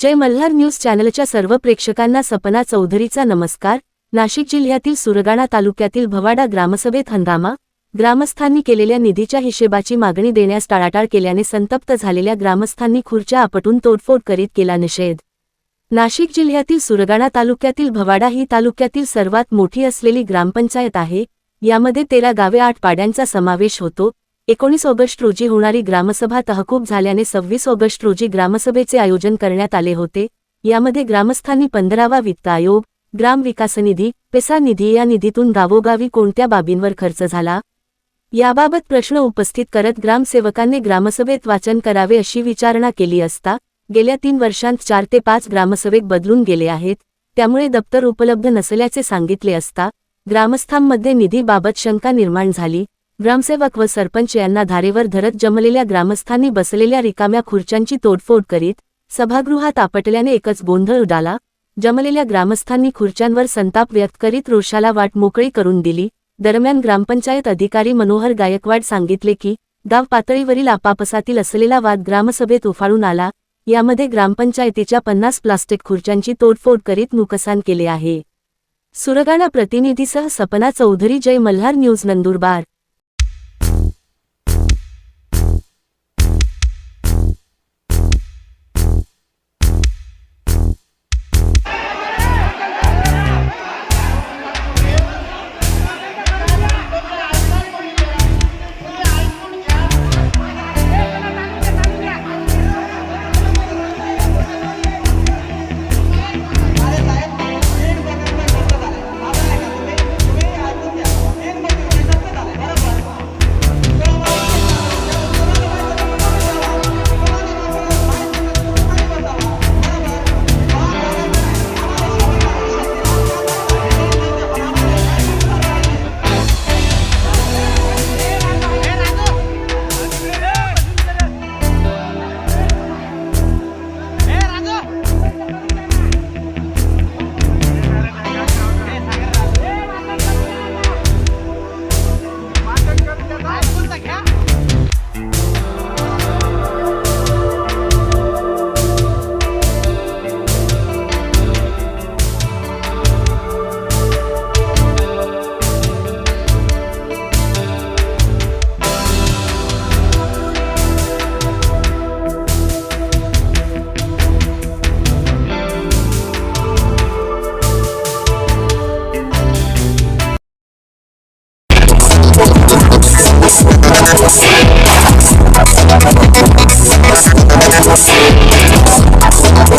जय Malhar news चॅनलच्या सर्व प्रेक्षकांना सपना चौधरीचा नमस्कार. नाशिक जिल्ह्यातील सुरगाणा तालुक्यातील भवाडा ग्रामसभेत हंगामा. ग्रामस्थांनी केलेल्या निधीच्या हिशेबाची मागणी देण्यास टाळाटाळ केल्याने संतप्त झालेल्या ग्रामस्थांनी खुर्च्या आपटून तोडफोड करीत केला निषेध. नाशिक जिल्ह्यातील सुरगाणा तालुक्यातील भवाडा ही तालुक्यातील सर्वात मोठी असलेली ग्रामपंचायत आहे. यामध्ये तेरा गावे आठ पाड्यांचा समावेश होतो. एकोणीस ऑगस्ट रोजी होणारी ग्रामसभा तहकूब झाल्याने सव्वीस ऑगस्ट रोजी ग्रामसभेचे आयोजन करण्यात आले होते. यामध्ये ग्रामस्थांनी पंधरावा वित्त आयोग ग्राम विकास निधी पेसा निधी या निधीतून गावोगावी कोणत्या बाबींवर खर्च झाला? याबाबत प्रश्न उपस्थित करत ग्रामसेवकांनी ग्रामसभेत वाचन करावे अशी विचारणा केली असता गेल्या तीन वर्षांत चार ते पाच ग्रामसेवक बदलून गेले आहेत. त्यामुळे दप्तर उपलब्ध नसल्याचे सांगितले असता ग्रामस्थांमध्ये निधीबाबत शंका निर्माण झाली. ग्रामसेवक व सरपंच यांना धारेवर धरत जमलेल्या ग्रामस्थांनी बसलेल्या रिकाम्या खुर्च्यांची तोडफोड करीत सभागृहात आपटल्याने एकच गोंधळ उडाला. जमलेल्या ग्रामस्थांनी खुर्च्यांवर संताप व्यक्त करीत रोषाला वाट मोकळी करून दिली. दरम्यान ग्रामपंचायत अधिकारी मनोहर गायकवाड सांगितले की गाव पातळीवरील आपापसातील असलेला वाद ग्रामसभेत उफाळून आला. यामध्ये ग्रामपंचायतीच्या पन्नास प्लास्टिक खुर्च्यांची तोडफोड करीत नुकसान केले आहे. सुरगाणा प्रतिनिधीसह सपना चौधरी जय मल्हार न्यूज नंदुरबार.